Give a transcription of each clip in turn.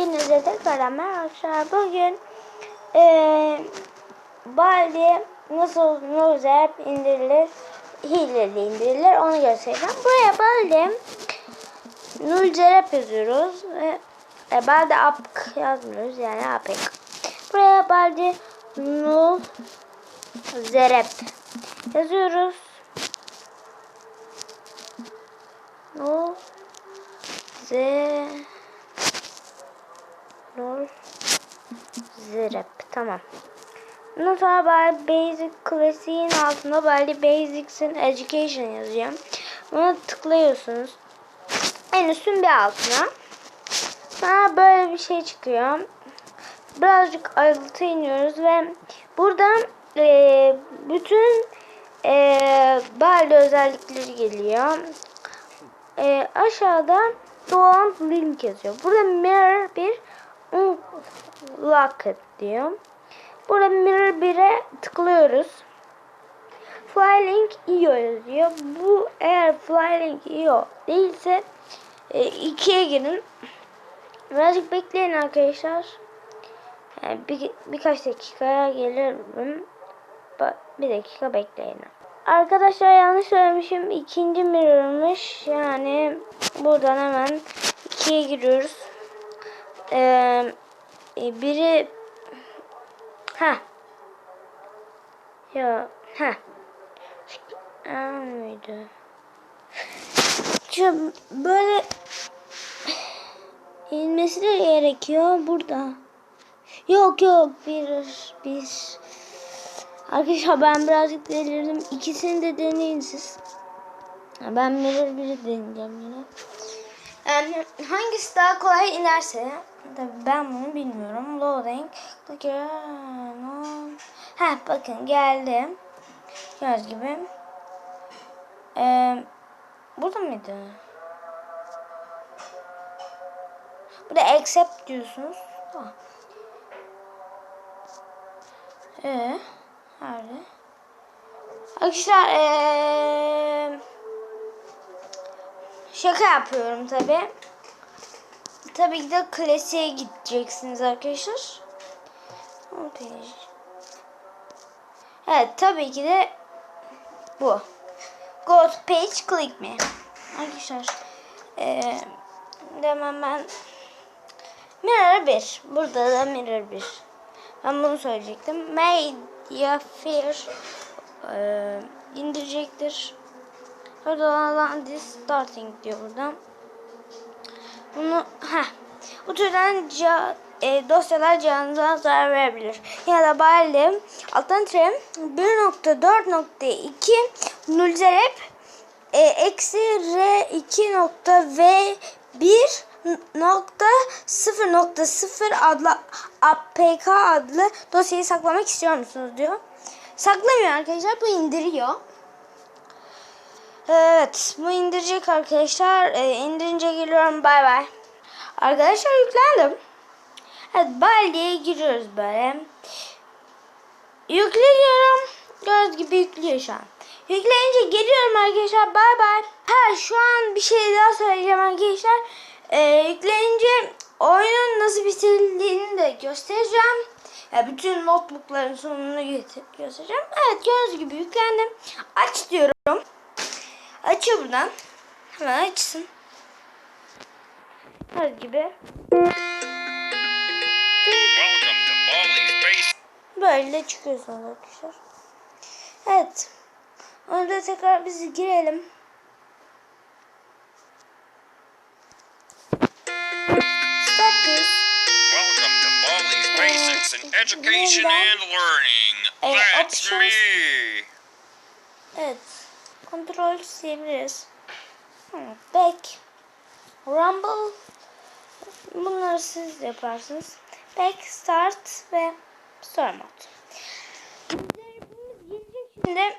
Hepinize tekrardan merhaba arkadaşlar. Bugün eee Baldi nasıl Nozep indirilir, hileli indirilir onu göstereceğim. Buraya Baldi Nulzerep yazıyoruz. Ve, e, Baldi Apk yazmıyoruz yani Apek. Buraya Baldi Nulzerep yazıyoruz. Nul Zerep tamam. Bundan sonra bari Basic Classic'in altında bari Basics'in Education yazıyor. Buna tıklıyorsunuz. En üstün bir altına. Sonra böyle bir şey çıkıyor. Birazcık ayrıntı iniyoruz ve buradan e, bütün e, Baldi özellikleri geliyor. E, aşağıda Doğan link yazıyor. Burada mirror bir unlocked diyor. Burada mirror 1'e tıklıyoruz. Flylink IO yazıyor. Bu eğer Flylink IO değilse e, 2'ye girin. Birazcık bekleyin arkadaşlar. Yani bir, birkaç dakikaya gelirim. Bir dakika bekleyin. Arkadaşlar yanlış söylemişim. İkinci mirror'mış. Yani buradan hemen ikiye giriyoruz. Ee, e, biri ha ya ha mıydı? Şu böyle inmesi de gerekiyor burada. Yok yok bir bir Arkadaşlar ben birazcık delirdim. İkisini de deneyin siz. Ben mirror biri deneyeceğim yine. Yani hangisi daha kolay inerse tabii ben bunu bilmiyorum. Loading. Ha bakın geldi. Gördüğünüz gibi. Ee, burada mıydı? Burada accept diyorsunuz. Ee, nerede? Arkadaşlar ee, şaka yapıyorum tabi. Tabii ki de klasiğe gideceksiniz arkadaşlar. Evet tabii ki de bu. Go to page click me. Arkadaşlar ee, demem ben Mirror 1. Burada da Mirror 1. Ben bunu söyleyecektim. Media Fair e, indirecektir. Burada olan this starting diyor burada. Bunu ha bu türden ca, e, dosyalar cihazınıza zarar verebilir. Ya da bari alttan tire 1.4.2 nulzerep e, eksi r 2 nokta v 1 nokta 0.0 adlı apk adlı dosyayı saklamak istiyor musunuz diyor. Saklamıyor arkadaşlar bu indiriyor. Evet bu indirecek arkadaşlar. Ee, indirince geliyorum bay bay. Arkadaşlar yüklendim. Evet Baldi'ye giriyoruz böyle. Yüklüyorum. Gördüğünüz gibi yüklüyor şu an. Yükleyince geliyorum arkadaşlar bay bay. Ha şu an bir şey daha söyleyeceğim arkadaşlar. Ee, yükleyince oyunun nasıl bitirildiğini de göstereceğim. Ya bütün notebookların sonunu göstereceğim. Evet gördüğünüz gibi yüklendim. Aç diyorum. Açıyor buradan. Hemen açsın. Her gibi. Böyle çıkıyorsunuz arkadaşlar. Evet. Orada tekrar biz girelim. Basics in Education and Learning. That's me. Evet. Kontrol silebiliriz. Hmm, Back. Rumble. Bunları siz yaparsınız. Back, Start ve Store Mode. Şimdi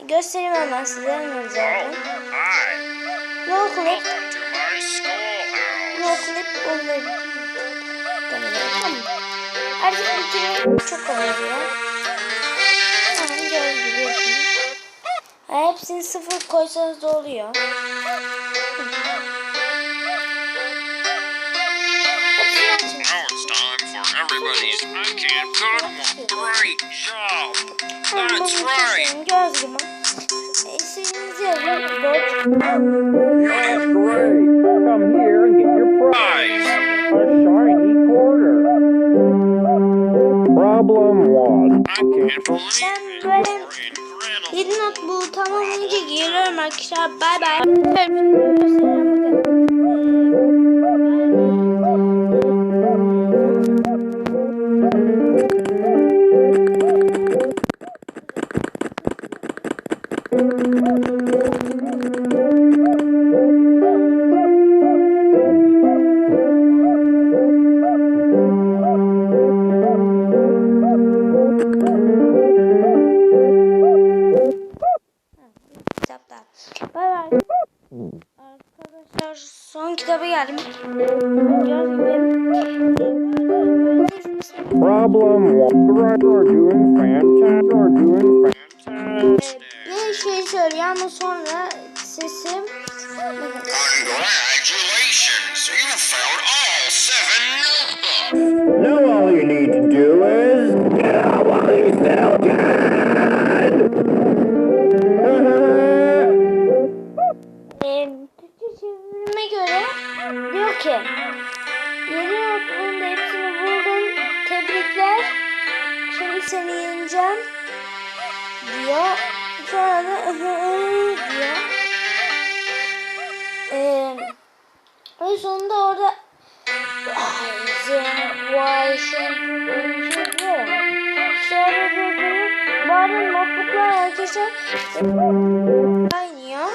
göstereyim hemen size. Hi. No clip, no clip onları. Artık bitirmek çok kolay oluyor. Hepsini sıfır koysanız da oluyor. Everybody's. I can't cut 'em all. Great job. That's right. Dot. That's great. Come here geliyorum arkadaşlar. Bay bay. Problem. You're doing fantastic. You're doing fantastic. Bir şey söylüyor ama sonra sesim. Congratulations. You found all seven notebooks. Now all you need to do is get what you Ee, çevirime göre diyor ki yeni notların hepsini buldum. Seni yeneceğim. Diyor. Sonra da diyor. Ee, ve sonunda orada Sonra durdurup bari notebooklar arkadaşlar oynuyor.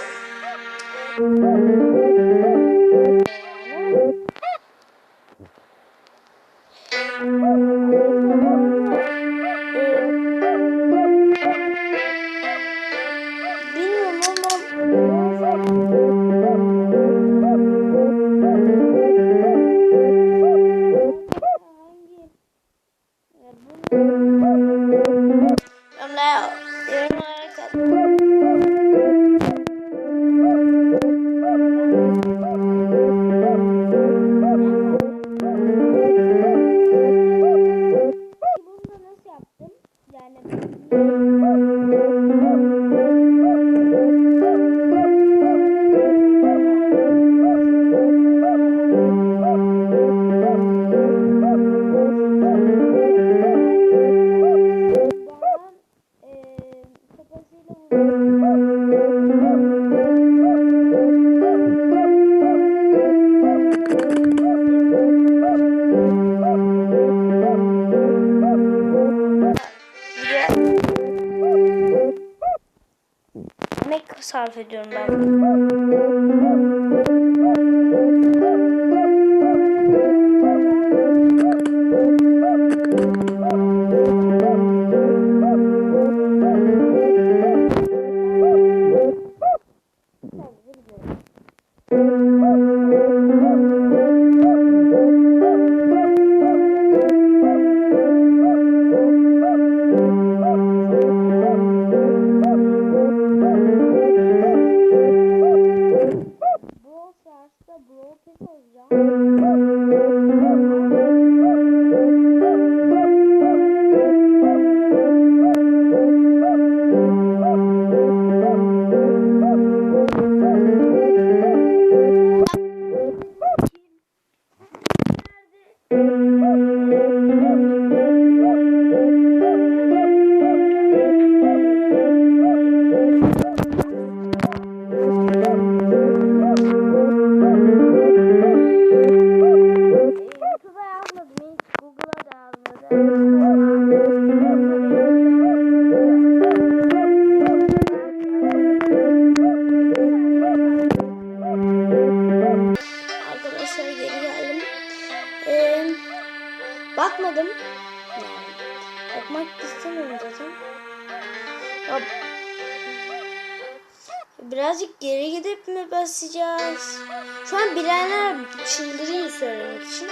Şu an bilenler çıldırıyor söylemek için.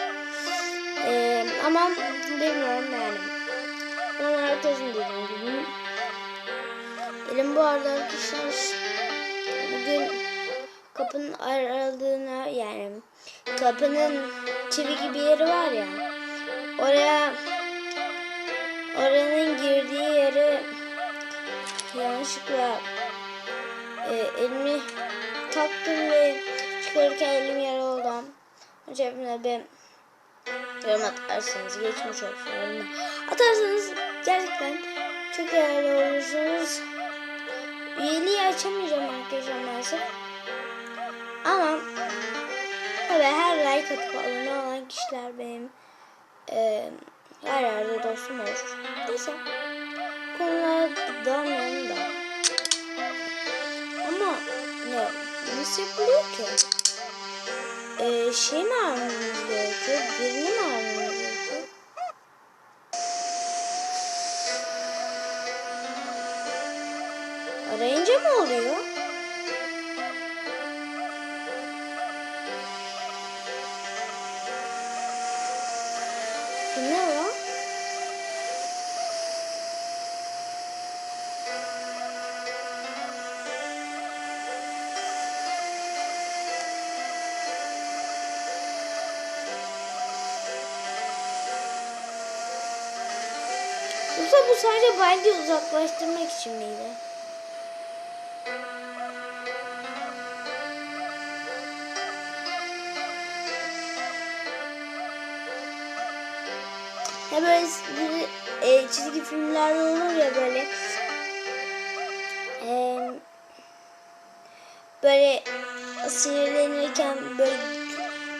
Ee, ama bilmiyorum yani. Ben herkesin dediğim gibi. Elim bu arada arkadaşlar. Bugün kapının aralığına yani kapının çivi gibi yeri var ya. oraya oranın girdiği yere yanlışlıkla e, elimi taktım ve çıkarırken elim yara oldu. Onun cebimde bir yorum atarsanız geçmiş olsun. Yorum Atarsanız gerçekten çok değerli olursunuz. Üyeliği açamayacağım arkadaşlar maalesef. Ama tabii her like atıp abone olan kişiler benim e, yerde dostum olur. Neyse. Konulara dalmayalım da. Ama ne, nasıl yapılıyor ki? E, şey mi aramamız gerekiyor? Birini mi aramamız gerekiyor? Arayınca mı oluyor? Yoksa bu sadece baldi uzaklaştırmak için miydi? Ya böyle dizi- e, çizgi filmlerde olur ya böyle e, böyle sinirlenirken böyle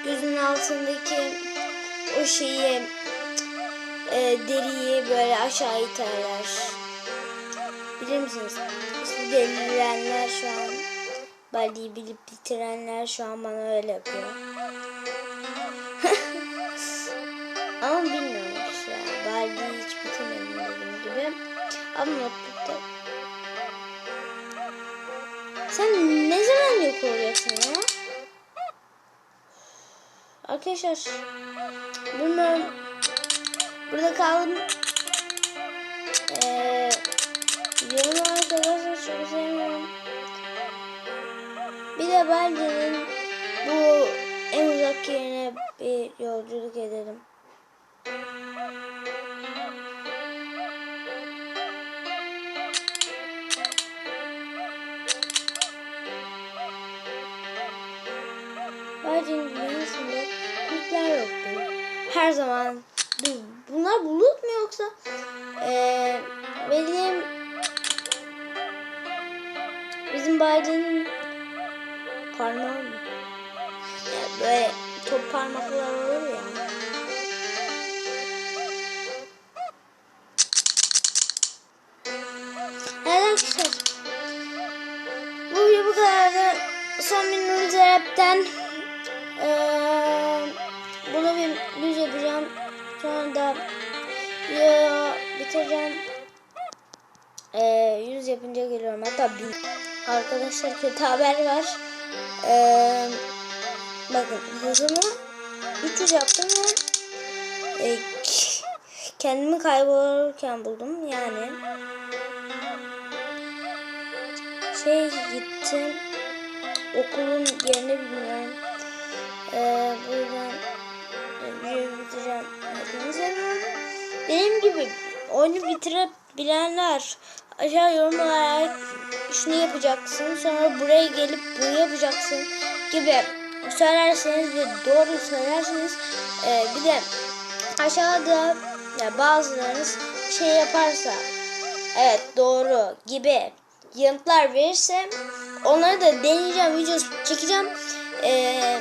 gözünün altındaki o şeyi e, deriyi böyle aşağı iterler. Bilir misiniz? İşte delirenler şu an Baldi'yi bilip bitirenler şu an bana öyle yapıyor. Ama bilmiyorum işte. Baldi'yi hiç bitirmedim dediğim gibi. Ama mutlulukta. Sen ne zaman yok oluyorsun ya? Arkadaşlar bilmiyorum. Burada kaldım. Ee, videomu arkadaşlar çok sevmiyorum. Bir de Baldi'nin bu en uzak yerine bir yolculuk edelim. Baldi'nin dünyasında kurtlar yoktu. Her zaman Bunlar bulut mu yoksa ee, benim bizim Baldi'nin parmağı mı? Ya böyle top parmaklar olur ya. Evet arkadaşlar. Bu video bu kadardı. Son bir Nuri Zerap'ten bitireceğim. Eee yüz yapınca geliyorum. Hatta bin. Arkadaşlar kötü haber var. Eee bakın hızımı 300 yaptım ve e, kendimi kaybolurken buldum. Yani şey gittim okulun yerini bilmiyorum. Ee, bu yüzden videoyu bitireceğim. Benim gibi oyunu bitirebilenler aşağı yorum olarak şunu yapacaksın sonra buraya gelip bunu yapacaksın gibi söylerseniz ve doğru söylerseniz e, bir de aşağıda ya bazılarınız şey yaparsa evet doğru gibi yanıtlar verirse onları da deneyeceğim videosu çekeceğim. Ee,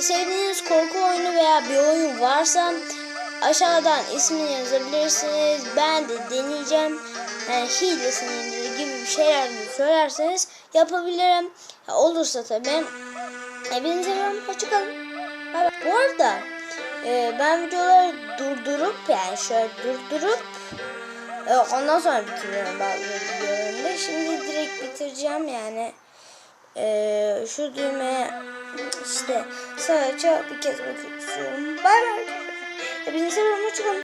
sevdiğiniz korku oyunu veya bir oyun varsa aşağıdan ismini yazabilirsiniz. Ben de deneyeceğim. Yani hilesini indirir gibi bir şeyler söylerseniz yapabilirim. Ya olursa tabii. Hepinizi seviyorum. Hoşçakalın. Bu arada e, ben videoları durdurup yani şöyle durdurup e, ondan sonra bitiriyorum bazı videolarımda. Şimdi direkt bitireceğim yani. E, şu düğmeye işte sadece bir kez bakıyorum. Bay bay. Hepinizi seviyorum. Hoşçakalın.